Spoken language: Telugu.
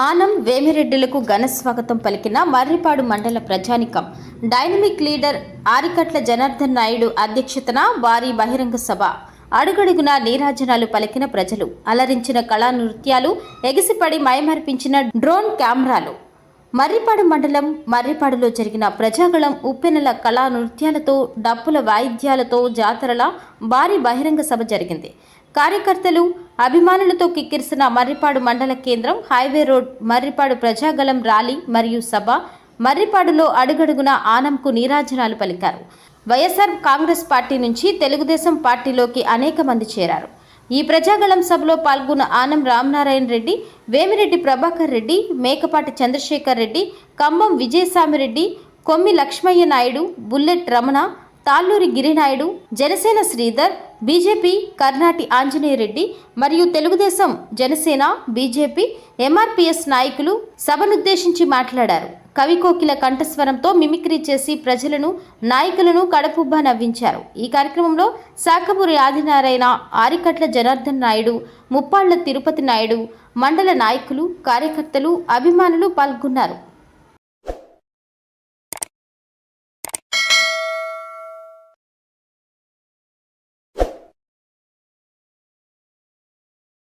ఆనం వేమిరెడ్డిలకు ఘన స్వాగతం పలికిన మర్రిపాడు మండల ప్రజానికం. డైనమిక్ లీడర్ ఆరికట్ల జనార్దన్ నాయుడు అధ్యక్షతన వారి బహిరంగ సభ. అడుగడుగున నీరాజనాలు పలికిన ప్రజలు. అలరించిన కళా నృత్యాలు ఎగిసిపడి మయమర్పించిన డ్రోన్ కెమెరాలు. మర్రిపాడు మండలం మర్రిపాడులో జరిగిన ప్రజాగళం ఉప్పెనల కళా నృత్యాలతో డప్పుల వాయిద్యాలతో జాతరల భారీ బహిరంగ సభ జరిగింది. కార్యకర్తలు అభిమానులతో కిక్కిరిసిన మర్రిపాడు మండల కేంద్రం highway road Marripadu Prajagalam rally మరియు సభ మర్రిపాడులో అడుగడుగున ఆనంకు నీరాజనాలు పలికారు. వైఎస్ఆర్ కాంగ్రెస్ పార్టీ నుంచి తెలుగుదేశం పార్టీలోకి అనేక మంది చేరారు. ఈ ప్రజాగళం సభలో పాల్గొన్న ఆనం రామనారాయణ రెడ్డి వేమిరెడ్డి ప్రభాకర్ రెడ్డి మేకపాటి చంద్రశేఖర్ రెడ్డి ఖమ్మం విజయసామిరెడ్డి కొమ్మి లక్ష్మయ్య నాయుడు బుల్లెట్ రమణ తాళ్ళూరి గిరినాయుడు జనసేన శ్రీధర్ బీజేపీ కర్ణాటి ఆంజనేయరెడ్డి మరియు తెలుగుదేశం జనసేన బీజేపీ ఎంఆర్పీఎస్ నాయకులు సభనుద్దేశించి మాట్లాడారు. కవికోకిల కంఠస్వరంతో మిమిక్రీ చేసి ప్రజలను నాయకులను కడపుబ్బా నవ్వించారు. ఈ కార్యక్రమంలో శాఖపూరి ఆదినారాయణ ఆరికట్ల జనార్దన్ నాయుడు ముప్పాళ్ళ తిరుపతి నాయుడు మండల నాయకులు కార్యకర్తలు అభిమానులు పాల్గొన్నారు.